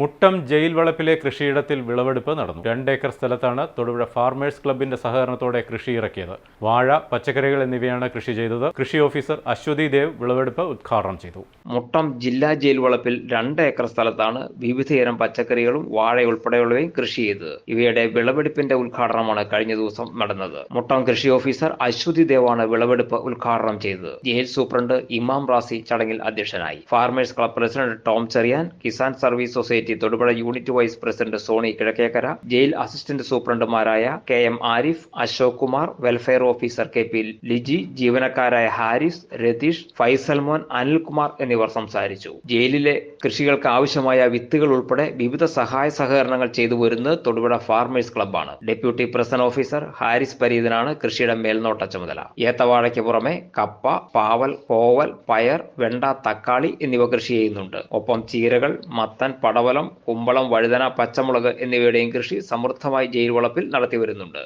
Muttom jail വളപ്പിലെ കൃഷിയിടത്തിൽ വിളവെടുപ്പ് നടന്നു. രണ്ടേക്കർ സ്ഥലത്താണ് തൊടുപുഴ ഫാർമേഴ്സ് ക്ലബിന്റെ സഹകരണത്തോടെ കൃഷി ഇറക്കിയത്. വാഴ പച്ചക്കറികൾ എന്നിവയാണ് കൃഷി ചെയ്തത്. കൃഷി ഓഫീസർ അശ്വതി ദേവ് വിളവെടുപ്പ് ഉദ്ഘാടനം ചെയ്തു. മുട്ടം ജില്ലാ ജയിൽ വളപ്പിൽ രണ്ട് ഏക്കർ സ്ഥലത്താണ് വിവിധയിനം പച്ചക്കറികളും വാഴ ഉൾപ്പെടെയുള്ളവയും കൃഷി ചെയ്തത്. ഇവയുടെ വിളവെടുപ്പിന്റെ ഉദ്ഘാടനമാണ് കഴിഞ്ഞ ദിവസം നടന്നത്. മുട്ടം കൃഷി ഓഫീസർ അശ്വതി ദേവാണ് വിളവെടുപ്പ് ഉദ്ഘാടനം ചെയ്തത്. ജയിൽ സൂപ്രണ്ട് ഇമാം റാസി ചടങ്ങിൽ അധ്യക്ഷനായി. Farmers club president Tom Cherian Kisan service society Thodupuzha unit vice president Sony Kizhakkekara jail assistant സൂപ്രണ്ടുമാരായ K M Arif Ashok Kumar welfare officer K P Liji ജീവനക്കാരായ Haris Ratheesh Faisalmon Anilkumar എന്നിവർ സംസാരിച്ചു. ജയിലിലെ കൃഷികൾക്ക് ആവശ്യമായ വിത്തുകൾ ഉൾപ്പെടെ വിവിധ സഹായ സഹകരണങ്ങൾ ചെയ്തു വരുന്നത് തൊടുപുഴ ഫാർമേഴ്സ് ക്ലബ്ബാണ്. ഡെപ്യൂട്ടി പ്രസന്റ് ഓഫീസർ ഹാരിസ് പരീതനാണ് കൃഷിയുടെ മേൽനോട്ട ചുമതല. ഏത്തവാഴയ്ക്ക് പുറമെ കപ്പ പാവൽ കോവൽ പയർ വെണ്ട തക്കാളി എന്നിവ കൃഷി ചെയ്യുന്നുണ്ട്. ഒപ്പം ചീരകൾ മത്തൻ പടവലം കുമ്പളം വഴുതന പച്ചമുളക് എന്നിവയുടെയും കൃഷി സമൃദ്ധമായി ജയിൽ വളപ്പിൽ നടത്തി വരുന്നുണ്ട്